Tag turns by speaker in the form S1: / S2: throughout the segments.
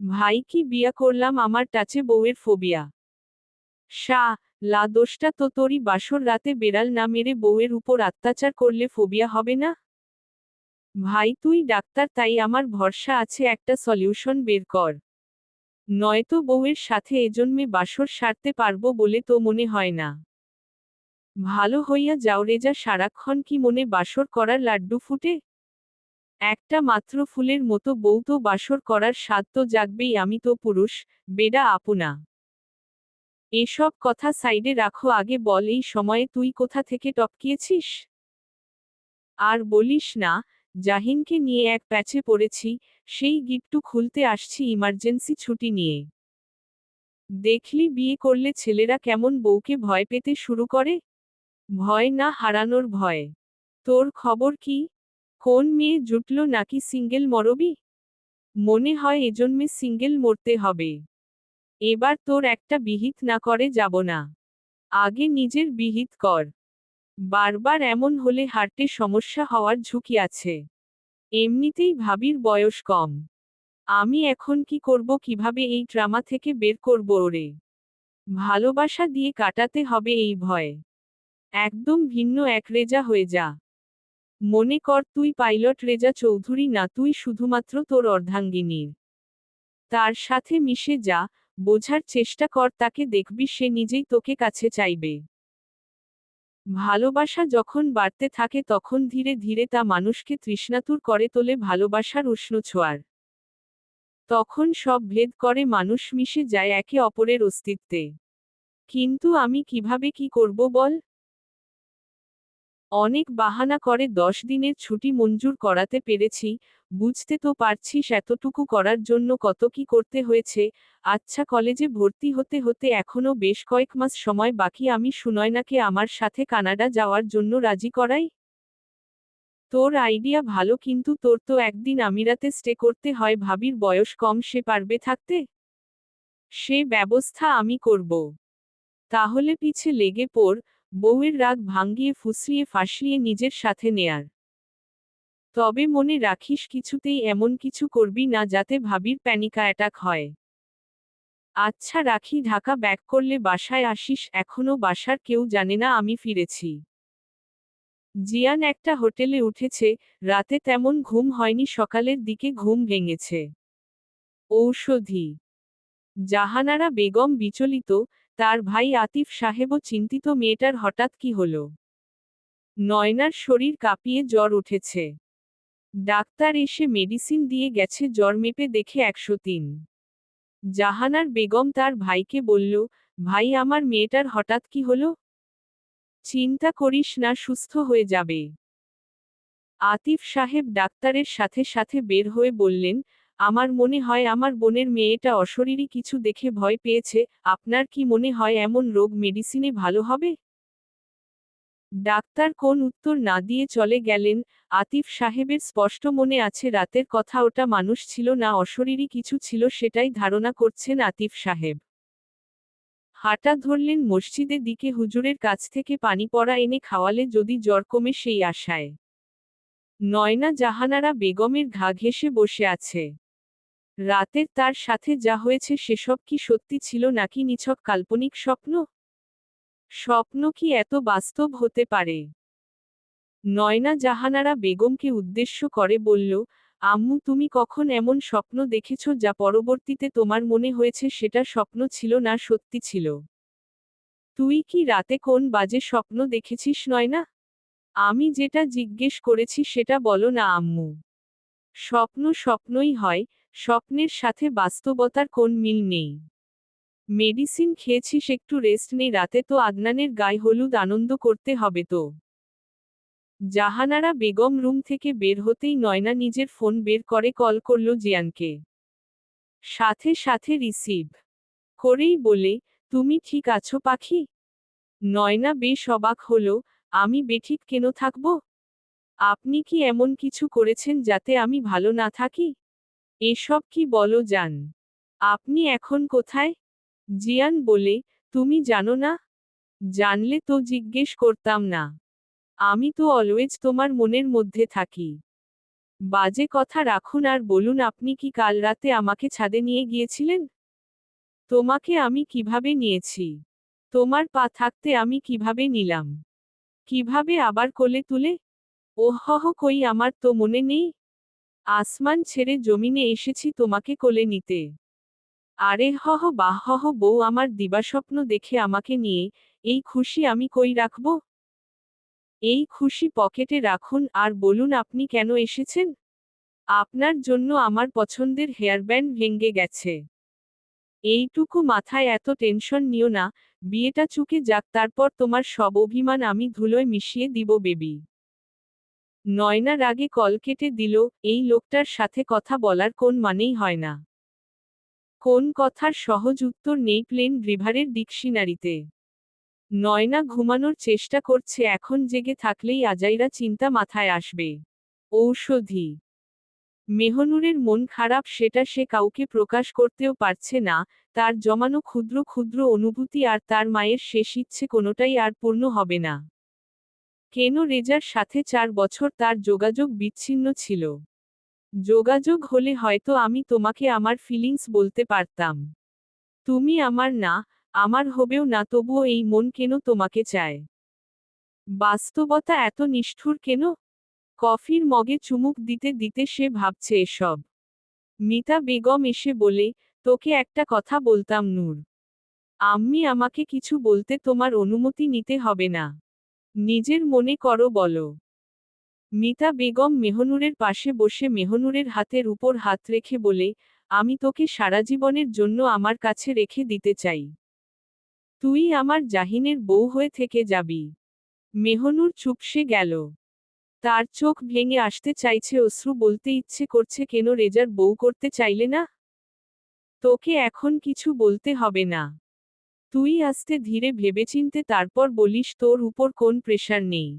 S1: ভাই কি বিয়া করলাম আমার টাচে বউয়ের ফোবিয়া। সা লা দোষটা তো তোরই বাসর রাতে বেড়াল না মেরে বউয়ের উপর অত্যাচার করলে ফোবিয়া হবে না? ভাই তুই ডাক্তার তাই আমার ভরসা আছে একটা সলিউশন বের কর। নয়তো বউয়ের সাথে এজন্মে বাসর সারতে পারব বলে তো মনে হয় না। ভালো হইয়া যাও রেজা, সারাক্ষণ কি মনে বাসর করার লাড্ডু ফুটে? একটা মাত্র ফুলের মতো বউ তো বাসর করার তো জাগবেই আমি তো পুরুষ, বেডা আপনা। এসব কথা সাইডে রাখো, আগে বল এই সময়ে তুই কোথা থেকে টপকিয়েছিস? আর বলিস না, জাহিনকে নিয়ে এক প্যাচে পড়েছি, সেই গিট্টু খুলতে আসছি ইমার্জেন্সি ছুটি নিয়ে। দেখলি বিয়ে করলে ছেলেরা কেমন বউকে ভয় পেতে শুরু করে? ভয় না হারানোর ভয়। তোর খবর কি? কোন মেয়ে জুটল নাকি সিঙ্গেল মরবি? মনে হয় এজন্মে সিঙ্গেল মরতে হবে। এবার তোর একটা বিহিত না করে যাব না। আগে নিজের বিহিত কর। বারবার এমন হলে হার্টে সমস্যা হওয়ার ঝুঁকি আছে। এমনিতেই ভাবির বয়স কম। আমি এখন কি করব, কীভাবে এই ড্রামা থেকে বের করব ওরে? ভালোবাসা দিয়ে কাটাতে হবে এই ভয়। একদম ভিন্ন একরেজা হয়ে যা। মনে কর, তুই পাইলট রেজা চৌধুরী না, তুই শুধুমাত্র তোর অর্ধাঙ্গিনীর। তার সাথে মিশে যা, বোঝার চেষ্টা কর, তাকে দেখবি সে নিজেই তোকে কাছে চাইবে। ভালোবাসা যখন বাড়তে থাকে, তখন ধীরে ধীরে তা মানুষকে তৃষ্ণাতুর করে তোলে ভালোবাসার উষ্ণ ছোঁয়ার। তখন সব ভেদ করে মানুষ মিশে যায় একে অপরের অস্তিত্বে। কিন্তু আমি কীভাবে কি করব বল? অনেক বাহানা করে দশ দিনের ছুটি মঞ্জুর করাতে পেরেছি, বুঝতে তো পারছিস এতটুকু করার জন্য কত কি করতে হয়েছে আচ্ছা কলেজে ভর্তি হতে হতে এখনও বেশ কয়েক মাস সময় বাকি, আমি সুনয়নাকে আমার সাথে কানাডা যাওয়ার জন্য রাজি করাই? তোর আইডিয়া ভালো কিন্তু তোর তো একদিন আমিরাতে স্টে করতে হয়, ভাবির বয়স কম, সে পারবে থাকতে? সে ব্যবস্থা আমি করব। তাহলে পিছে লেগে পড় বউয়ের রাগ ভাঙ্গিয়ে ফুসলিয়ে ফাঁসিয়ে নিজের সাথে নেয়ার। তবে মনে রাখিস কিছুতেই এমন কিছু করবি না যাতে ভাবির প্যানিকা অ্যাটাক হয়। আচ্ছা রাখি, ঢাকা ব্যাক করলে বাসায় আসিস, এখনও বাসার কেউ জানে না আমি ফিরেছি। জিয়ান একটা হোটেলে উঠেছে, রাতে তেমন ঘুম হয়নি, সকালের দিকে ঘুম ভেঙেছে। ঔষধি। জাহানারা বেগম বিচলিত তার ভাই আতিফ সাহেবও চিন্তিত মেয়েটার হঠাৎ কি হল? নয়নার শরীর কাঁপিয়ে জ্বর উঠেছে। ডাক্তার এসে মেডিসিন দিয়ে গেছে জ্বর মেপে দেখে একশো তিন। জাহানার বেগম তার ভাইকে বলল, ভাই, আমার মেয়েটার হঠাৎ কি হল? চিন্তা করিস না, সুস্থ হয়ে যাবে। আতিফ সাহেব ডাক্তারের সাথে সাথে বের হয়ে বললেন আমার মনে হয় আমার বোনের মেয়েটা অশরীরী কিছু দেখে ভয় পেয়েছে, আপনার কি মনে হয় এমন রোগ মেডিসিনে ভালো হবে? ডাক্তার কোন উত্তর না দিয়ে চলে গেলেন, আতিফ সাহেবের স্পষ্ট মনে আছে রাতের কথা ওটা মানুষ ছিল না, অশরীরী কিছু ছিল সেটাই ধারণা করছেন আতিফ সাহেব। হাঁটা ধরলেন মসজিদের দিকে, হুজুরের কাছ থেকে পানি পড়া এনে খাওয়ালে যদি জ্বর কমে সেই আশায়। নয়না জাহানারা বেগমের ঘা ঘেসে বসে আছে। রাতের তার সাথে যা হয়েছে সেসব কি সত্যি ছিল নাকি নিছক কাল্পনিক স্বপ্ন? স্বপ্ন কি এত বাস্তব হতে পারে? নয়না জাহানারা বেগমকে উদ্দেশ্য করে বলল, আম্মু, তুমি কখন এমন স্বপ্ন দেখেছ যা পরবর্তীতে তোমার মনে হয়েছে সেটা স্বপ্ন ছিল না সত্যি ছিল? তুই কি রাতে কোন বাজে স্বপ্ন দেখেছিস, নয়না? আমি যেটা জিজ্ঞেস করেছি সেটা বলো না, আম্মু। স্বপ্ন স্বপ্নই হয় স্বপ্নের সাথে বাস্তবতার কোন মিল নেই। মেডিসিন খেয়েছিস, একটু রেস্ট নেই রাতে তো আদনানের গায়ে হলুদ আনন্দ করতে হবে তো। জাহানারা বেগম রুম থেকে বের হতেই নয়না নিজের ফোন বের করে কল করল জিয়ানকে। সাথে সাথে রিসিভ করেই বলে, তুমি ঠিক আছো পাখি? নয়না বেশ অবাক হলো, আমি বেঠিক কেন থাকব? আপনি কি এমন কিছু করেছেন যাতে আমি ভালো না থাকি? এসব কি বলো যান আপনি এখন কোথায়? জিয়ান বলে, তুমি জানো না? জানলে তো জিজ্ঞেস করতাম না। আমি তো অলওয়েজ তোমার মনের মধ্যে থাকি। বাজে কথা রাখুন, আর বলুন, আপনি কি কাল রাতে আমাকে ছাদে নিয়ে গিয়েছিলেন? তোমাকে আমি কীভাবে নিয়েছি? তোমার পা থাকতে আমি কীভাবে নিলাম? কীভাবে আবার কোলে তুলে? ওহহ কই আমার তো মনে নেই। আসমান ছেড়ে জমিনে এসেছি তোমাকে কোলে নিতে। আরে হহ বাহ হহ বউ আমার দিবাস্বপ্ন দেখে আমাকে নিয়ে, এই খুশি আমি কই রাখব? এই খুশি পকেটে রাখুন, আর বলুন আপনি কেন এসেছেন? আপনার জন্য আমার পছন্দের হেয়ারব্যান্ড ভেঙ্গে গেছে। এইটুকু মাথায় এত টেনশন নিও না, বিয়েটা চুকে যাক, তারপর তোমার সব অভিমান আমি ধুলোয় মিশিয়ে দিব, বেবি। নয়না রাগে কল কেটে দিল, এই লোকটার সাথে কথা বলার কোন মানেই হয় না। কোন কথার সহজ উত্তর নেই প্লেন রিভারের ডিকশনারিতে। নয়না ঘুমানোর চেষ্টা করছে, এখন জেগে থাকলেই আজাইরা চিন্তা মাথায় আসবে। ঔষধি। মেহনুরের মন খারাপ, সেটা সে কাউকে প্রকাশ করতেও পারছে না, তার জমানো ক্ষুদ্র ক্ষুদ্র অনুভূতি আর তার মায়ের শেষ ইচ্ছে কোনোটাই আর পূর্ণ হবে না। কেন রেজার সাথে চার বছর তার যোগাযোগ বিচ্ছিন্ন ছিল? যোগাযোগ হলে হয়তো আমি তোমাকে আমার ফিলিংস বলতে পারতাম। তুমি আমার না, আমার হবেও না, তবুও এই মন কেন তোমাকে চায়? বাস্তবতা এত নিষ্ঠুর কেন? কফির মগে চুমুক দিতে দিতে সে ভাবছে এসব। মিতা বেগম এসে বলে, তোকে একটা কথা বলতাম নূর। আম্মি আমাকে কিছু বলতে তোমার অনুমতি নিতে হবে না। নিজের মনে করো বলো। মিতা বেগম মেহনুরের পাশে বসে মেহনুরের হাতের উপর হাত রেখে বলে, আমি তোকে সারা জীবনের জন্য আমার কাছে রেখে দিতে চাই। তুই আমার জাহিনের বউ হয়ে থেকে যাবি মেহনুর চুপসে গেল। তার চোখ ভেঙে আসতে চাইছে অশ্রু, বলতে ইচ্ছে করছে, কেন রেজার বউ করতে চাইলে না? তোকে এখন কিছু বলতে হবে না। তুই আস্তে ধীরে ভেবেচিন্তে তারপর বলিস, তোর উপর কোন প্রেশার নেই?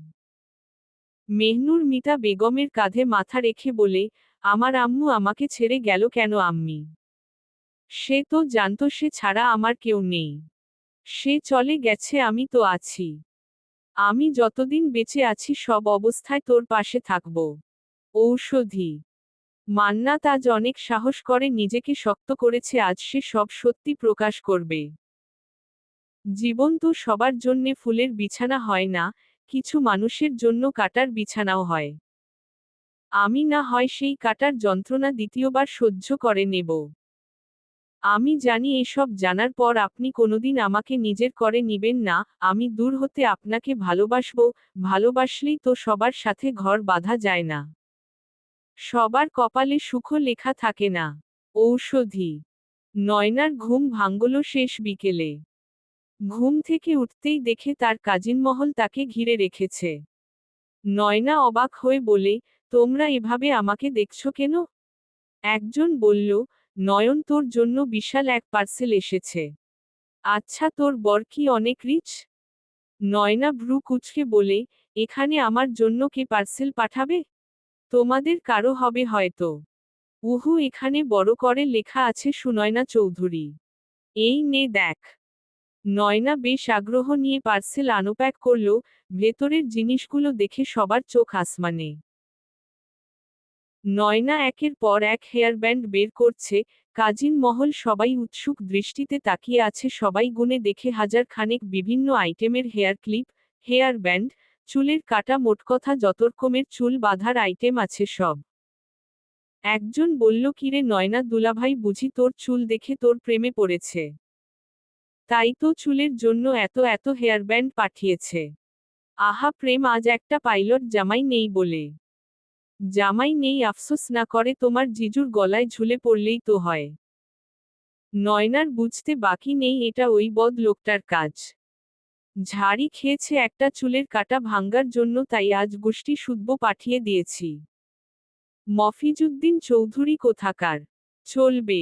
S1: মেহনুর মিতা বেগমের কাঁধে মাথা রেখে বলে, আমার আম্মু আমাকে ছেড়ে গেল কেন আম্মি? সে তো জানতো সে ছাড়া আমার কেউ নেই। সে চলে গেছে, আমি তো আছি। আমি যতদিন বেঁচে আছি, সব অবস্থায় তোর পাশে থাকব। ঔষধি। মান্নাত আজ অনেক সাহস করে, নিজেকে শক্ত করেছে, আজ সে সব সত্যি প্রকাশ করবে। জীবন তো সবার জন্যে ফুলের বিছানা হয় না, কিছু মানুষের জন্য কাটার বিছানাও হয়। আমি না হয় সেই কাটার যন্ত্রণা দ্বিতীয়বার সহ্য করে নেব। আমি জানি এসব জানার পর আপনি কোনোদিন আমাকে নিজের করে নিবেন না, আমি দূর হতে আপনাকে ভালোবাসব, ভালোবাসলেই তো সবার সাথে ঘর বাঁধা যায় না। সবার কপালে সুখ লেখা থাকে না। ঔষধি। নয়নার ঘুম ভাঙ্গল শেষ বিকেলে। ঘুম থেকে উঠতেই দেখে তার কাজিন মহল তাকে ঘিরে রেখেছে। নয়না অবাক হয়ে বলে, তোমরা এভাবে আমাকে দেখছ কেন? একজন বলল, নয়ন তোর জন্য বিশাল এক পার্সেল এসেছে। আচ্ছা তোর বর কি অনেক রিচ নয়না ভ্রু কুচকে বলে, এখানে আমার জন্য কে পার্সেল পাঠাবে? তোমাদের কারও হবে হয়তো। উহু, এখানে বড় করে লেখা আছে সুনয়না চৌধুরী। এই নে দেখ। নয়না বেশ আগ্রহ নিয়ে পার্সেল আনোপ্যাক করল, ভেতরের জিনিসগুলো দেখে সবার চোখ আসমানে। নয়না একের পর এক হেয়ার ব্যান্ড বের করছে, কাজিন মহল সবাই উৎসুক দৃষ্টিতে তাকিয়ে আছে, সবাই গুনে দেখে হাজার খানেক বিভিন্ন আইটেমের হেয়ার ক্লিপ হেয়ার ব্যান্ড চুলের কাটা মোটকথা যত রকমের চুল বাঁধার আইটেম আছে সব। একজন বলল, কিরে নয়না দুলাভাই, বুঝি তোর চুল দেখে তোর প্রেমে পড়েছে। তাই তো চুলের জন্য এত এত হেয়ার ব্যান্ড পাঠিয়েছে। আহা, প্রেম, আজ একটা পাইলট জামাই নেই বলে। জামাই নেই, আফসোস না করে, তোমার জিজুর গলায় ঝুলে পড়লেই তো হয়। নয়নার বুঝতে বাকি নেই, এটা ওই বদ লোকটার কাজ। ঝাড়ি খেয়েছে একটা চুলের কাটা ভাঙ্গার জন্য, তাই আজ গোষ্ঠী শুদ্ধ পাঠিয়ে দিয়েছি। মফিজুদ্দিন চৌধুরী কোথাকার? চলবে।